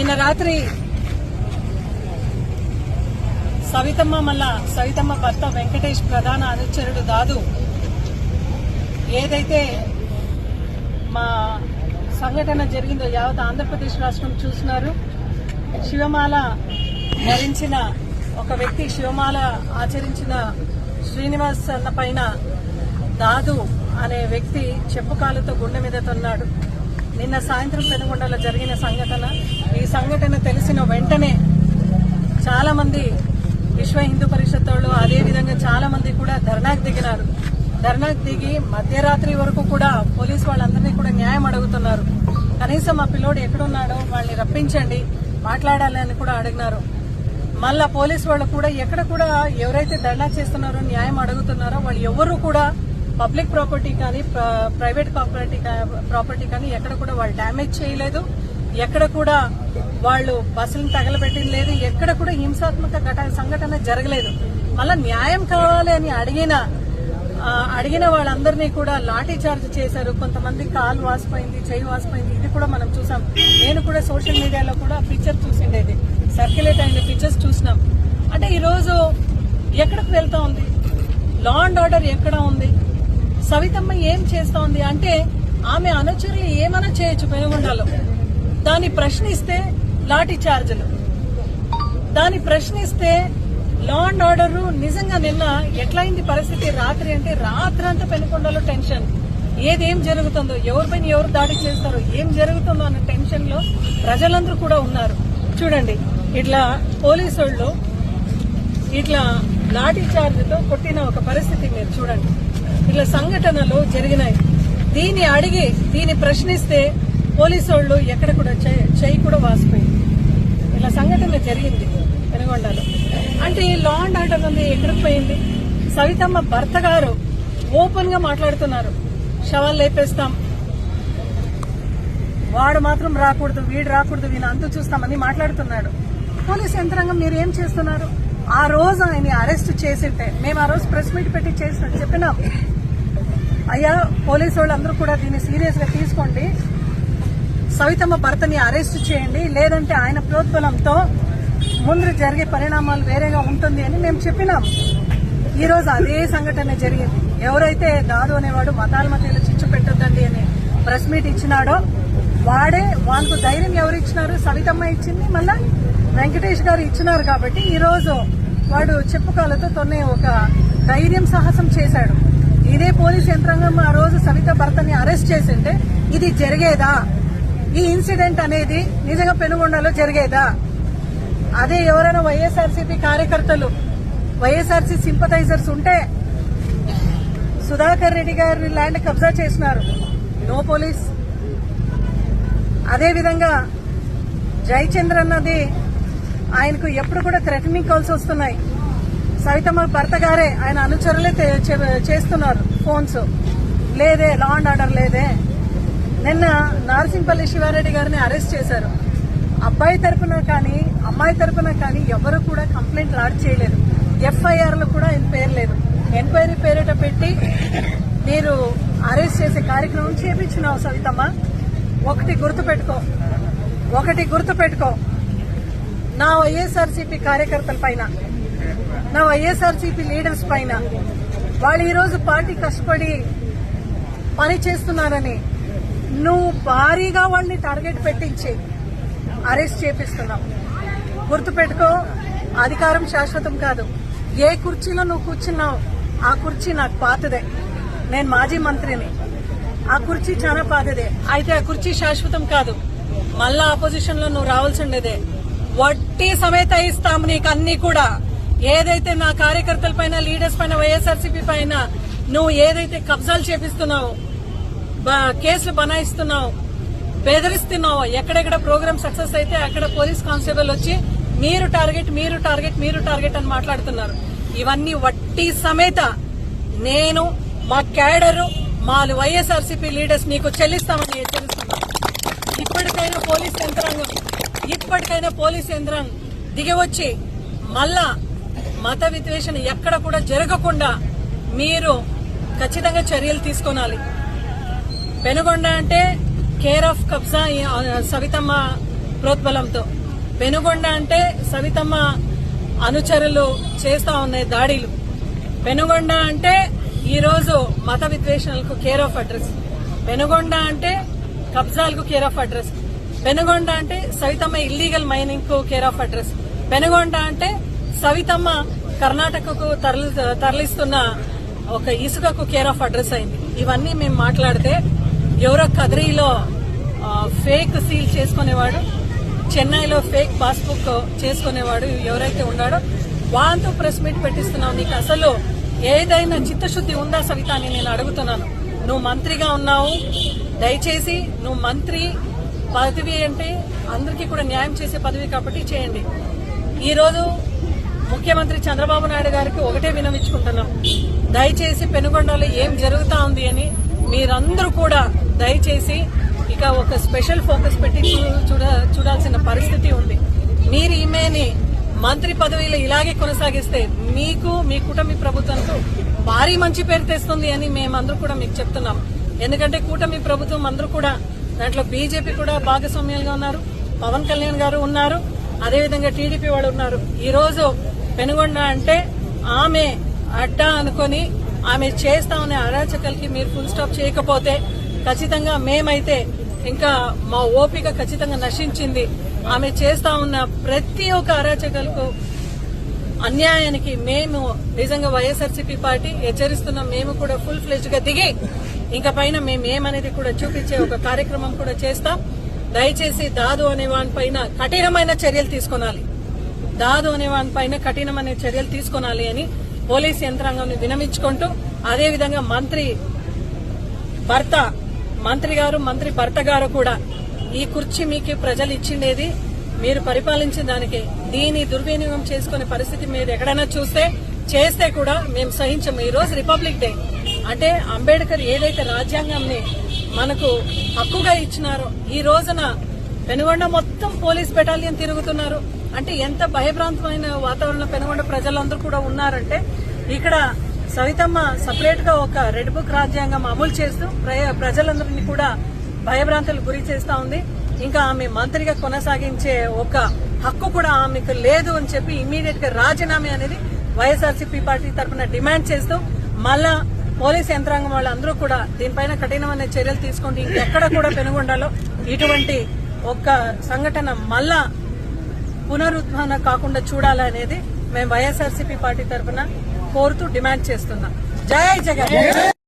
నిన్న రాత్రి సవితమ్మ మల్ల సవితమ్మ భర్త వెంకటేష్ ప్రధాన అనుచరుడు దాదు. ఏదైతే మా సంఘటన జరిగిందో యావత్ ఆంధ్రప్రదేశ్ రాష్ట్రం చూస్తున్నారు శివమాల ధరించిన ఒక వ్యక్తి శివమాల ఆచరించిన శ్రీనివాస్ అన్న పైన దాదు అనే వ్యక్తి చెప్పుకాలతో గుండె మీద తన్నాడు. నిన్న సాయంత్రం పెనుగొండలో జరిగిన సంఘటన. ఈ సంఘటన తెలిసిన వెంటనే చాలా మంది విశ్వ హిందూ పరిషత్ వాళ్ళు అదేవిధంగా చాలామంది చాలా మంది కూడా ధర్నాకు దిగినారు. ధర్నాకు దిగి మధ్యరాత్రి వరకు కూడా పోలీసు వాళ్ళందరినీ కూడా న్యాయం అడుగుతున్నారు. కనీసం మా పిల్లోడు ఎక్కడున్నాడో వాళ్ళని రప్పించండి మాట్లాడాలి అని కూడా అడిగినారు. మళ్ళా పోలీసు వాళ్ళు కూడా ఎక్కడ కూడా ఎవరైతే ధర్నా చేస్తున్నారో న్యాయం అడుగుతున్నారో వాళ్ళు ఎవరు కూడా పబ్లిక్ ప్రాపర్టీ కానీ ప్ర- ప్రైవేట్ ప్రాపర్టీ ప్రాపర్టీ కానీ ఎక్కడ కూడా వాళ్ళు డ్యామేజ్ చేయలేదు. ఎక్కడ కూడా వాళ్ళు బస్సులను తగలబెట్టింది లేదు. ఎక్కడ కూడా హింసాత్మక ఘట సంఘటన జరగలేదు. మళ్ళా న్యాయం కావాలి అని అడిగిన అడిగిన వాళ్ళందరినీ కూడా లాఠీ చార్జ్ చేశారు. కొంతమంది కాలు వాసిపోయింది చేయి వాసిపోయింది. ఇది కూడా మనం చూసాం. నేను కూడా సోషల్ మీడియాలో కూడా పిక్చర్ చూసిండేది సర్క్యులేట్ అయిన పిక్చర్స్ చూసినాం. అంటే ఈరోజు ఎక్కడికి వెళ్తా ఉంది? లా అండ్ ఆర్డర్ ఎక్కడ ఉంది? సవితమ్మ ఏం చేస్తోంది అంటే ఆమె అనుచరులు ఏమైనా చేయొచ్చు పెనుగొండలో? దాన్ని ప్రశ్నిస్తే లాఠీ చార్జీలు. దాన్ని ప్రశ్నిస్తే లా అండ్ ఆర్డర్ నిజంగా నిన్న ఎట్లయింది పరిస్థితి? రాత్రి అంటే రాత్రి అంతా పెనుకొండలో టెన్షన్. ఏదేం జరుగుతుందో ఎవరిపైన ఎవరు దాడి చేస్తారో ఏం జరుగుతుందో అన్న టెన్షన్లో ప్రజలందరూ కూడా ఉన్నారు. చూడండి ఇట్లా పోలీసు వాళ్ళు ఇట్లా లాఠీ చార్జ్తో కొట్టిన ఒక పరిస్థితి మీరు చూడండి. ఇలా సంఘటనలు జరిగినాయి. దీన్ని అడిగి దీన్ని ప్రశ్నిస్తే పోలీసు వాళ్ళు ఎక్కడ కూడా చేయి కూడా వాసిపోయింది. ఇలా సంఘటన జరిగింది పెనుగొండలో. అంటే ఈ లా అండ్ ఆర్డర్ ఉంది ఎక్కడికి పోయింది? సవితమ్మ భర్త గారు ఓపెన్గా మాట్లాడుతున్నారు. శవాలు లేపేస్తాం. వాడు మాత్రం రాకూడదు వీడు రాకూడదు వీని అంతు చూస్తామని మాట్లాడుతున్నాడు. పోలీస్ యంత్రాంగం మీరు ఏం చేస్తున్నారు? ఆ రోజు ఆయన అరెస్ట్ చేసింటే మేము ఆ రోజు ప్రెస్ మీట్ పెట్టి చేసిన చెప్పినాం. అయ్యా పోలీసు వాళ్ళందరూ కూడా దీన్ని సీరియస్గా తీసుకోండి. సవితమ్మ భర్తని అరెస్ట్ చేయండి. లేదంటే ఆయన ప్రోద్బలంతో ముందు జరిగే పరిణామాలు వేరేగా ఉంటుంది అని మేము చెప్పినాం. ఈరోజు అదే సంఘటన జరిగింది. ఎవరైతే దాదు అనేవాడు మతాల మధ్యలో చిచ్చు పెట్టొద్దండి అని ప్రెస్ మీట్ ఇచ్చినాడో వాడే వాళ్ళకు ధైర్యం ఎవరు ఇచ్చినారు? సవితమ్మ ఇచ్చింది మళ్ళా వెంకటేష్ గారు ఇచ్చినారు కాబట్టి ఈరోజు వాడు చెప్పుకాలతో తొన్నే ఒక ధైర్యం సాహసం చేశాడు. ఇదే పోలీస్ యంత్రాంగం ఆ రోజు సవిత భర్తని అరెస్ట్ చేసింటే ఇది జరిగేదా? ఈ ఇన్సిడెంట్ అనేది నిజంగా పెనుగొండలో జరిగేదా? అదే ఎవరైనా వైఎస్ఆర్సీపీ కార్యకర్తలు వైఎస్ఆర్సీ సింపథైజర్స్ ఉంటే సుధాకర్ రెడ్డి గారి ల్యాండ్ కబ్జా చేసినారు. No police. అదేవిధంగా జయచంద్ర అన్నది ఆయనకు ఎప్పుడు కూడా థ్రెటనింగ్ కాల్స్ వస్తున్నాయి. సవితమ్మ భర్త గారే ఆయన అనుచరులే చే- చేస్తున్నారు ఫోన్స్. లేదే లా అండ్ ఆర్డర్ లేదే. నిన్న నారసింపల్లి శివారెడ్డి గారిని అరెస్ట్ చేశారు. అబ్బాయి తరపున కానీ అమ్మాయి తరపున కానీ ఎవరు కూడా కంప్లైంట్ లాడ్ చేయలేదు. ఎఫ్ఐఆర్లు కూడా ఆయన పేరు లేదు. ఎంక్వైరీ పేరిట పెట్టి మీరు అరెస్ట్ చేసే కార్యక్రమం చేపించినావు సవితమ్మ. ఒకటి గుర్తుపెట్టుకో. ఒకటి గుర్తుపెట్టుకో. నా వైఎస్ఆర్సీపీ కార్యకర్తల పైన నా వైఎస్ఆర్సీపీ లీడర్స్ పైన వాళ్ళు ఈరోజు పార్టీ కష్టపడి పని చేస్తున్నారని నువ్వు భారీగా వాళ్ళని టార్గెట్ పెట్టించి అరెస్ట్ చేపిస్తున్నావు. గుర్తుపెట్టుకో అధికారం శాశ్వతం కాదు. ఏ కుర్చీలో నువ్వు కూర్చున్నావు ఆ కుర్చీ నాకు పాతదే. నేను మాజీ మంత్రిని. ఆ కుర్చీ చాలా పాతదే. అయితే ఆ కుర్చీ శాశ్వతం కాదు. మళ్ళా ఆపోజిషన్లో నువ్వు రావాల్సి ఉండేదే వట్టి సమేత ఇస్తాము నీకు అన్ని కూడా. ఏదైతే నా కార్యకర్తల పైన లీడర్స్ పైన వైఎస్ఆర్సీపీ పైన నువ్వు ఏదైతే కబ్జాలు చేపిస్తున్నావు కేసులు బనాయిస్తున్నావు బెదిరిస్తున్నావు ఎక్కడెక్కడ ప్రోగ్రామ్ సక్సెస్ అయితే అక్కడ పోలీస్ కానిస్టేబుల్ వచ్చి మీరు టార్గెట్ మీరు టార్గెట్ మీరు టార్గెట్ అని మాట్లాడుతున్నారు. ఇవన్నీ వట్టి సమేత నేను మా క్యాడరు మా వైఎస్ఆర్సీపీ లీడర్స్ నీకు చెల్లిస్తామని హెచ్చరిస్తున్నాను. ఇప్పటికైనా పోలీస్ యంత్రాంగం ఇప్పటికైనా పోలీస్ యంత్రాంగం దిగివచ్చి మళ్ళా మత విద్వేషణ ఎక్కడ కూడా జరగకుండా మీరు ఖచ్చితంగా చర్యలు తీసుకోనాలి. పెనుగొండ అంటే కేర్ ఆఫ్ కబ్జా సవితమ్మ ప్రోద్బలంతో. పెనుగొండ అంటే సవితమ్మ అనుచరులు చేస్తా ఉన్నాయి దాడిలు. పెనుగొండ అంటే ఈరోజు మత విద్వేషణలకు కేర్ ఆఫ్ అడ్రస్. పెనుగొండ అంటే కబ్జాలకు కేర్ ఆఫ్ అడ్రస్. పెనుగొండ అంటే సవితమ్మ ఇల్లీగల్ మైనింగ్కు కేర్ ఆఫ్ అడ్రస్. పెనుగొండ అంటే సవితమ్మ కర్ణాటకకు తరలి తరలిస్తున్న ఒక ఇసుకకు కేర్ ఆఫ్ అడ్రస్ అయింది. ఇవన్నీ మేము మాట్లాడితే ఎవరో కదిరిలో ఫేక్ సీల్ చేసుకునేవాడు చెన్నైలో ఫేక్ పాస్బుక్ చేసుకునేవాడు ఎవరైతే ఉన్నాడో వాళ్ళతో ప్రెస్ మీట్ పెట్టిస్తున్నావు నీకు అసలు ఏదైనా చిత్తశుద్ధి ఉందా సవిత అని నేను అడుగుతున్నాను. నువ్వు మంత్రిగా ఉన్నావు. దయచేసి నువ్వు మంత్రి పదవి అంటే అందరికీ కూడా న్యాయం చేసే పదవి కాబట్టి చేయండి. ఈరోజు ముఖ్యమంత్రి చంద్రబాబు నాయుడు గారికి ఒకటే వినవించుకుంటున్నాం. దయచేసి పెనుగొండలో ఏం జరుగుతా ఉంది అని మీరందరూ కూడా దయచేసి ఇక ఒక స్పెషల్ ఫోకస్ పెట్టి చూడ చూడాల్సిన పరిస్థితి ఉంది. మీరు ఈమెని మంత్రి పదవిలో ఇలాగే కొనసాగిస్తే మీకు మీ కూటమి ప్రభుత్వంకు భారీ మంచి పేరు తెస్తుంది అని మేమందరూ కూడా మీకు చెప్తున్నాం. ఎందుకంటే కూటమి ప్రభుత్వం అందరూ కూడా దాంట్లో బీజేపీ కూడా భాగస్వామ్యాలుగా ఉన్నారు పవన్ కళ్యాణ్ గారు ఉన్నారు అదేవిధంగా టీడీపీ వాళ్ళు ఉన్నారు. ఈ రోజు పెనుగొండ అంటే ఆమె అడ్డా అనుకొని ఆమె చేస్తా ఉన్న అరాచకలకి మీరు ఫుల్ స్టాప్ చేయకపోతే ఖచ్చితంగా మేమైతే ఇంకా మా ఓపిక ఖచ్చితంగా నశించింది. ఆమె చేస్తా ఉన్న ప్రతి ఒక్క అరాచకలకు అన్యాయానికి మేము నిజంగా వైఎస్ఆర్సీపీ పార్టీ హెచ్చరిస్తున్నాం. మేము కూడా ఫుల్ ఫ్లెజ్గా దిగి ఇంకా పైన మేము ఏమనేది కూడా చూపించే ఒక కార్యక్రమం కూడా చేస్తాం. దయచేసి దాదు అనే వాని పైన కఠినమైన చర్యలు తీసుకోవాలి దాదు అనే వాని పైన కఠినమైన చర్యలు తీసుకోనాలి అని పోలీస్ యంత్రాంగం వినమించుకుంటూ అదేవిధంగా మంత్రి భర్త మంత్రి గారు మంత్రి భర్త గారు కూడా ఈ కుర్చీ మీకు ప్రజలు ఇచ్చిండేది. మీరు పరిపాలించిన దానికి దీని దుర్వినియోగం చేసుకునే పరిస్థితి మీరు ఎక్కడైనా చూస్తే చేస్తే కూడా మేము సహించము ఈ రోజు రిపబ్లిక్ డే. అంటే అంబేద్కర్ ఏదైతే రాజ్యాంగాన్ని మనకు హక్కుగా ఇచ్చినారో ఈ రోజున పెనుగొండ మొత్తం పోలీస్ బెటాలియన్ తిరుగుతున్నారు. అంటే ఎంత భయభ్రాంతమైన వాతావరణంలో పెనుగొండ ప్రజలందరూ కూడా ఉన్నారంటే ఇక్కడ సవితమ్మ సపరేట్గా ఒక రెడ్ బుక్ రాజ్యాంగం అమలు చేస్తూ ప్రజలందరినీ కూడా భయభ్రాంతులకు గురి చేస్తా ఉంది. ఇంకా ఆమె మంత్రిగా కొనసాగించే ఒక హక్కు కూడా ఆమెకు లేదు అని చెప్పి ఇమీడియట్గా రాజీనామా అనేది వైఎస్ఆర్సీపీ పార్టీ తరఫున డిమాండ్ చేస్తూ మళ్ళా పోలీస్ యంత్రాంగం వాళ్ళందరూ కూడా దీనిపైన కఠినమైన చర్యలు తీసుకుంటూ ఇంకెక్కడ కూడా పెనుగొండలో ఇటువంటి ఒక్క సంఘటన మళ్ళా పునరుద్ధరణ కాకుండా చూడాలనేది మేము వైఎస్ఆర్సీపీ పార్టీ తరఫున కోరుతూ డిమాండ్ చేస్తున్నాం. జై జగన్!